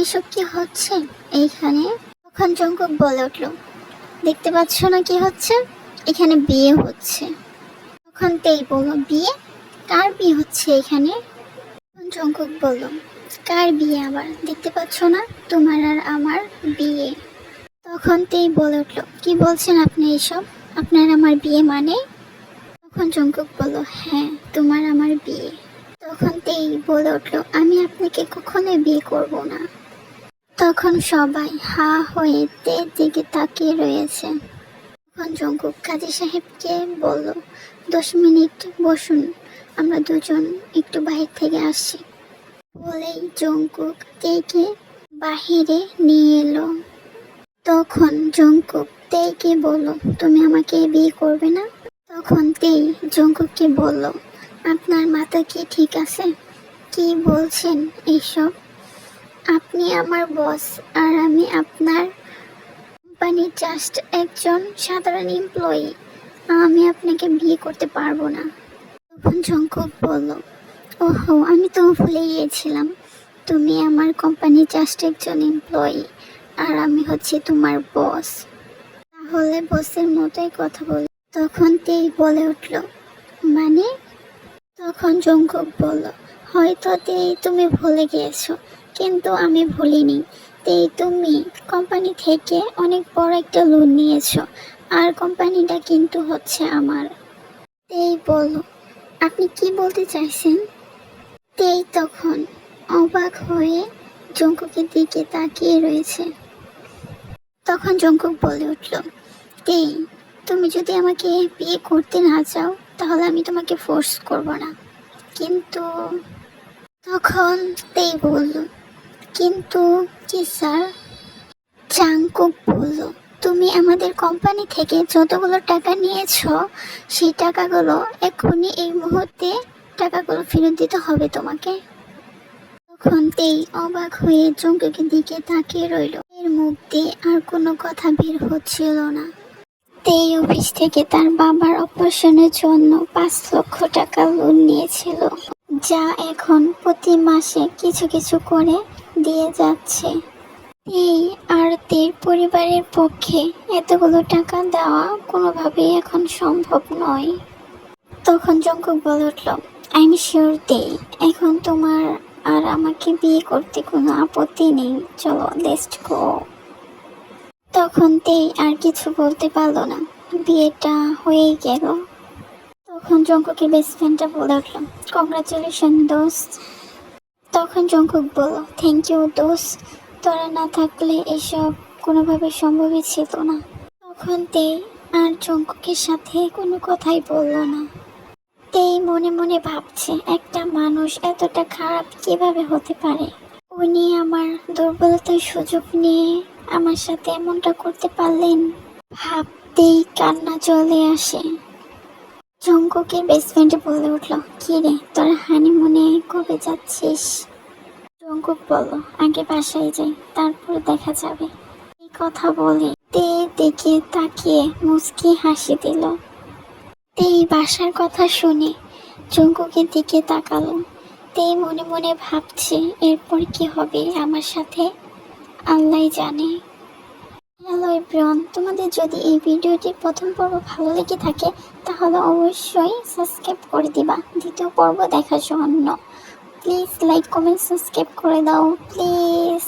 এসব কি হচ্ছে এইখানে? তখন জঙ্কুক বলে উঠল, দেখতে পাচ্ছ না কি হচ্ছে? এখানে বিয়ে হচ্ছে। তখন তেই বলল, বিয়ে? কার বিয়ে হচ্ছে এখানে? জঙ্কুক বলল, কার বিয়ে আবার? দেখতে পাচ্ছ না? তোমার আর আমার বিয়ে। তখন তেই বলে উঠল, কি বলছেন আপনি এইসব আপনার আমার বিয়ে মানে? তখন জঙ্কুক বলল হ্যাঁ তোমার আমার বিয়ে। তখন তেই বলে উঠল, আমি আপনাকে কখনোই বিয়ে করব না। তখন সবাই হা হয়ে তের দিকে তাকিয়ে রয়েছে। তখন জঙ্কুক কাজী সাহেবকে বলল, দশ মিনিট বসুন, আমরা দুজন একটু বাহির থেকে আসছি। বলেই জঙ্কুক তেকে বাহিরে নিয়ে এলো। তখন জঙ্কুক তেইকে বলল, তুমি আমাকে বিয়ে করবে না? তখন তেই জঙ্কুককে বলল আপনার মাথা কি ঠিক আছে? কি বলছেন এইসব আপনি আমার বস, আর আমি আপনার কোম্পানির জাস্ট একজন সাধারণ এমপ্লয়ি আমি আপনাকে বিয়ে করতে পারব না। তখন জঙ্কুক বলল, ওহো, আমি তো ভুলে গিয়েছিলাম। তুমি আমার কোম্পানির জাস্ট একজন এমপ্লয়ি আর আমি হচ্ছে তোমার বস। তাহলে বসের মতোই কথা বল। তখন তেই বলে উঠল মানে তখন জঙ্কুক বলল, হয়তো তেই তুমি ভুলে গিয়েছো, কিন্তু আমি ভুলিনি। তেই তুমি কোম্পানি থেকে অনেক বড় একটা লোন নিয়েছো, আর কোম্পানিটা কিন্তু হচ্ছে আমার। তেই বলল, আপনি কি বলতে চাইছেন? তেই তখন অবাক হয়ে জঙ্কুকের দিকে তাকিয়ে রয়েছে। তখন জঙ্কুক বলে উঠল, তেই, তুমি যদি আমাকে বিয়ে করতে না চাও তাহলে আমি তোমাকে ফোর্স করব না। কিন্তু তখন তেই বলল, কিন্তু কি স্যার। চাংকুক বলল, তুমি আমাদের কোম্পানি থেকে যতগুলো টাকা নিয়েছো, সেই টাকাগুলো এখনই এই মুহূর্তে টাকাগুলো ফেরত দিতে হবে তোমাকে। তখন তেই অবাক হয়ে জঙ্কুকের দিকে তাকিয়ে রইল। এর মুখ দিয়ে আর কোনো কথা বের হচ্ছিল না। তেই অফিস থেকে তার বাবার অপারেশনের জন্য পাঁচ লক্ষ টাকা লোন নিয়েছিল, যা এখন প্রতি মাসে কিছু কিছু করে দিয়ে যাচ্ছে। এই আর তের পরিবারের পক্ষে এতগুলো টাকা দেওয়া কোনোভাবেই এখন সম্ভব নয়। তখন জঙ্কুক বলে উঠল আই এম শিওর দে এখন তোমার আর আমাকে বিয়ে করতে কোনো আপত্তি নেই। চলো লেস্ট গো তখন তেই আর কিছু বলতে পারল না। বিয়েটা হয়েই গেল। তখন জঙ্কুকের বেস্ট ফ্রেন্ডটা বলে উঠল কংগ্রাচুলেশন দোস্ত। তখন জঙ্কুক বলল থ্যাংক ইউ দোস্ত। তোরা না থাকলে এসব কোনোভাবে সম্ভবই ছিল না। তখন তেই আর জঙ্কুকের সাথে কোনো কথাই বলল না। তেই মনে মনে ভাবছে, একটা মানুষ এতটা খারাপ কীভাবে হতে পারে? উনি আমার দুর্বলতার সুযোগ নিয়ে আমার সাথে এমনটা করতে পারলেন? ভাবতেই কান্না চলে আসে। জঙ্কুকের বেস্ট ফ্রেন্ড বলে উঠল, কি রে, তোরা হানিমুনে কবে যাচ্ছিস? জঙ্কুক বলল, আগে বাসায় যাই, তারপর দেখা যাবে। এই কথা বলে তে দেখে তাকিয়ে মুচকি হাসি দিল। তেই বাসার কথা শুনে জঙ্কুকের দিকে তাকালো। তেই মনে মনে ভাবছে, এরপর কি হবে আমার সাথে? আল্লাহ জানে। হ্যালো এভরিওয়ান, তোমাদের যদি এই ভিডিওটির প্রথম পর্ব ভালো লেগে থাকে, তাহলে অবশ্যই সাবস্ক্রাইব করে দিবা। দ্বিতীয় পর্ব দেখার জন্য। প্লিজ লাইক, কমেন্ট, সাবস্ক্রাইব করে দাও। প্লিজ।